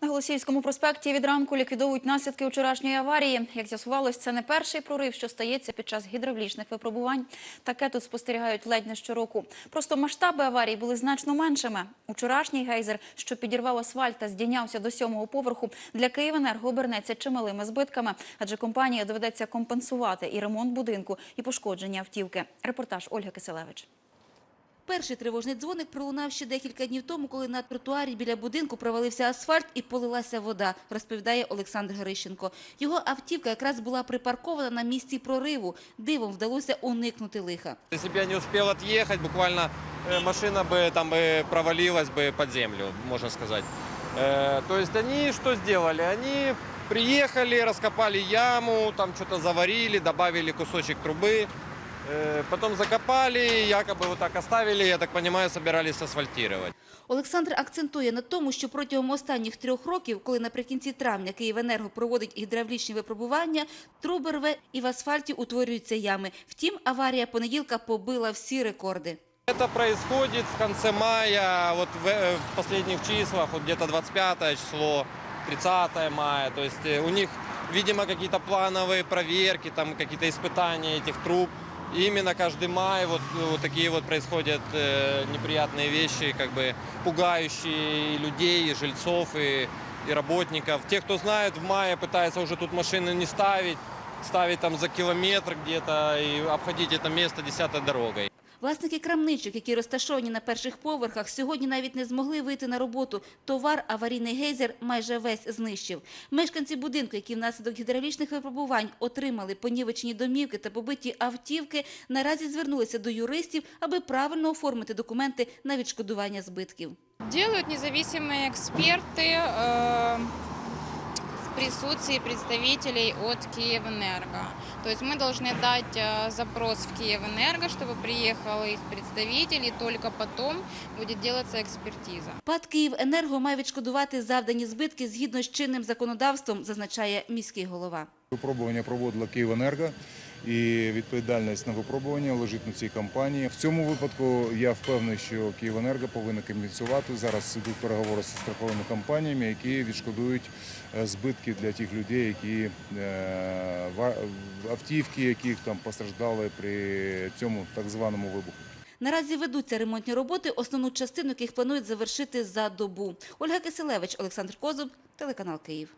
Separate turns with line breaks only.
На Голосіївському проспекті від ранку ліквідовують наслідки вчорашньої аварії. Як з'ясувалось, це не перший прорив, що стається під час гідравлічних випробувань. Таке тут спостерігають ледь не щороку. Просто масштаби аварії були значно меншими. Учорашній гейзер, що підірвав асфальт та здійнявся до сьомого поверху, для Київенерго обернеться чималими збитками, адже компанії доведеться компенсувати і ремонт будинку, і пошкодження автівки. Репортаж Ольги Киселевич.
Перший тривожний дзвоник пролунав ще декілька днів тому, коли на тротуарі біля будинку провалився асфальт і полилася вода, розповідає Олександр Грищенко. Його автівка якраз була припаркована на місці прориву. Дивом вдалося уникнути лиха.
Если бы я не успел отъехать, буквально э, машина бы там бы провалилась бы под землю, можно сказать. Э, То есть они что сделали? Они приехали, раскопали яму, там что-то заварили, добавили кусочек трубы, э, потом закопали, якобы вот так оставили, я так понимаю, собирались асфальтировать.
Олександр акцентує на тому, що протягом останніх трьох років, коли наприкінці травня Київенерго проводить гідравлічні випробування, труби рве і в асфальті утворюються ями. Втім, аварія понеділка побила всі рекорди.
Это происходит в конце мая, вот в, э, в последних числах, вот где-то 25 число, 30 мая. То есть э, у них, видимо, какие-то плановые проверки, там какие-то испытания этих труб. И именно каждый май вот, э, вот такие вот происходят э, неприятные вещи, как бы пугающие и людей, и жильцов, и, и работников. Те, кто знает, в мае пытаются уже тут машины не ставить, ставить там за километр где-то и обходить это место десятой дорогой.
Власники крамничок, які розташовані на перших поверхах, сьогодні навіть не змогли вийти на роботу. Товар аварійний гейзер майже весь знищив. Мешканці будинку, які внаслідок гідравлічних випробувань отримали понівечені домівки та побиті автівки, наразі звернулися до юристів, аби правильно оформити документи на відшкодування збитків.
Делают независимые эксперты э, в присутствии представителей от Киевэнерго. То есть мы должны дать э, запрос в Киевэнерго, чтобы приехал их представитель, и только потом будет делаться экспертиза.
ПАД «Київенерго» має відшкодувати завдані збитки згідно з чинним законодавством, зазначає міський голова.
Випробування проводила Київенерго і відповідальність на випробування лежить на цій компанії. В цьому випадку я впевнений, що Київенерго повинна компенсувати. Зараз йдуть переговори зі страховими компаніями, які відшкодують е, збитки для тих людей, які е, автівки, яких там постраждали при цьому так званому вибуху.
Наразі ведуться ремонтні роботи, основну частину яких планують завершити за добу. Ольга Киселевич, Олександр Козуб, телеканал Київ.